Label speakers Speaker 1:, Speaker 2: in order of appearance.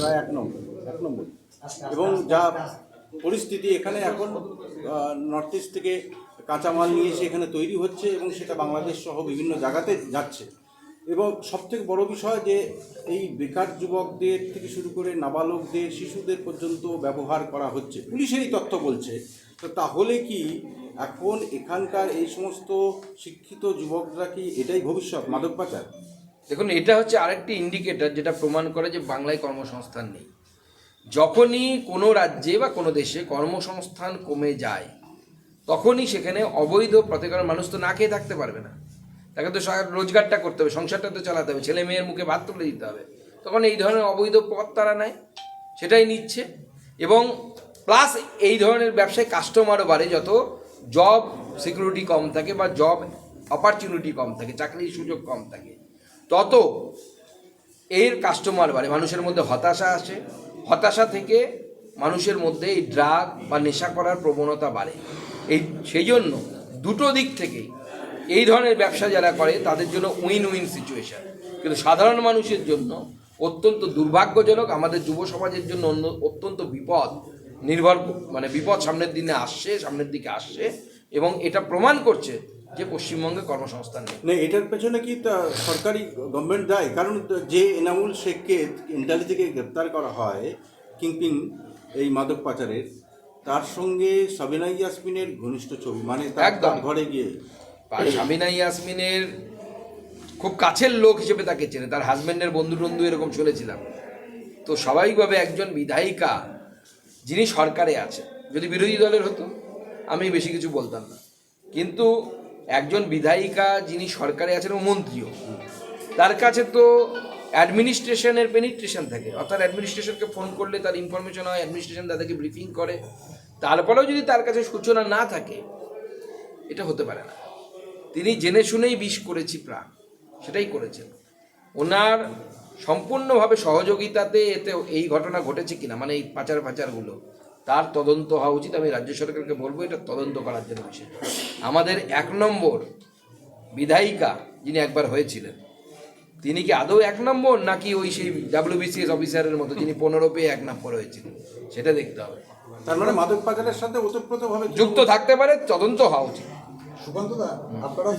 Speaker 1: প্রায় এক নম্বর এক নম্বর। এবং যা পরিস্থিতি এখানে এখন নর্থ ইস্ট থেকে কাঁচামাল নিয়ে এসে এখানে তৈরি হচ্ছে এবং সেটা বাংলাদেশ সহ বিভিন্ন জায়গাতে যাচ্ছে। এবং সবথেকে বড় বিষয় যে এই বেকার যুবকদের থেকে শুরু করে নাবালকদের শিশুদের পর্যন্ত ব্যবহার করা হচ্ছে। পুলিশেরই তথ্য বলছে। তো তাহলে কি এখন এখানকার এই সমস্ত শিক্ষিত যুবকরা কি এটাই ভবিষ্যৎ মাদক পাচার?
Speaker 2: দেখুন, এটা হচ্ছে আরেকটি ইন্ডিকেটর যেটা প্রমাণ করে যে বাংলায় কর্মসংস্থান নেই। যখনই কোনো রাজ্যে বা কোনো দেশে কর্মসংস্থান কমে যায়, তখনই সেখানে অবৈধ প্রত্যেকের মানুষ তো না খেয়ে থাকতে পারবে না। তাকে তো রোজগারটা করতে হবে, সংসারটা তো চালাতে হবে, ছেলে মেয়ের মুখে ভাত তুলে দিতে হবে। তখন এই ধরনের অবৈধ পথ তারা নেয়, সেটাই নিচ্ছে। এবং প্লাস এই ধরনের ব্যবসায় কাস্টমারও বাড়ে, যত জব সিকিউরিটি কম থাকে বা জব অপরচুনিটি কম থাকে, চাকরির সুযোগ কম থাকে। তত এর কাস্টমার বাড়ে। মানুষের মধ্যে হতাশা আসে। হতাশা থেকে মানুষের মধ্যে এই ড্রাগ বা নেশা করার প্রবণতা বাড়ে। এই, সেই জন্য দুটো দিক থেকেই এই ধরনের ব্যবসা যারা করে, তাদের জন্য উইন উইন সিচুয়েশন কিন্তু সাধারণ মানুষের জন্য অত্যন্ত দুর্ভাগ্যজনক, আমাদের যুব সমাজের জন্য অন্য, অত্যন্ত বিপদ নির্ভর মানে বিপদ সামনের দিনে আসছে, সামনের দিকে আসছে এবং এটা প্রমাণ করছে যে পশ্চিমবঙ্গে কর্মসংস্থান নেই।
Speaker 1: না এটার পেছনে কি তা সরকারি গভর্নমেন্ট দায় কারণ যে এনামুল শেখকে ইন্টালি থেকে গ্রেপ্তার করা হয় কিংপিং এই মাদক পাচারের তার সঙ্গে সাবিনা ইয়াসমিনের ঘনিষ্ঠ ছবি মানে তার
Speaker 2: একদম।
Speaker 1: ঘরে গিয়ে।
Speaker 2: সাবিনা ইয়াসমিনের খুব কাছের লোক হিসেবে তাকে চেনে। তার হাজব্যান্ডের বন্ধু টন্ধু এরকম শুনেছিলাম। তো স্বাভাবিকভাবে একজন বিধায়িকা যিনি সরকারে আছে যদি বিরোধী দলের হতো আমি বেশি কিছু বলতাম না। কিন্তু একজন বিধায়িকা যিনি সরকারে আছেন ও মন্ত্রীও। তার কাছে তো অ্যাডমিনিস্ট্রেশনের পেনিট্রেশন থাকে। অর্থাৎ অ্যাডমিনিস্ট্রেশনকে ফোন করলে তার ইনফরমেশন হয়, অ্যাডমিনিস্ট্রেশন তাদেরকে ব্রিফিং করে। তারপরেও যদি তার কাছে সূচনা না থাকে, এটা হতে পারে না। তিনি জেনে শুনেই বিষ করেছি প্রাণ। সেটাই করেছেন। ওনার সম্পূর্ণভাবে সহযোগিতাতে এতে এই ঘটনা ঘটেছে কিনা মানে এই পাচার পাচারগুলো তার তদন্ত হওয়া উচিত আমি রাজ্য সরকারকে বলব এটা তদন্ত করার জন্য বিষয় আমাদের এক নম্বর বিধায়িকা যিনি একবার হয়েছিলেন তিনি কি আদৌ এক নম্বর নাকি ওই সেই ডাব্লিউবিসিএস অফিসারের মতো যিনি পনেরো পেয়ে এক নম্বর হয়েছিলেন? সেটা দেখতে হবে।
Speaker 1: তার মানে মাদক পাচারের সাথে ওতপ্রোতভাবে
Speaker 2: যুক্ত। থাকতে পারে তদন্ত হওয়া উচিত।
Speaker 3: সুকান্ত দা আপনারা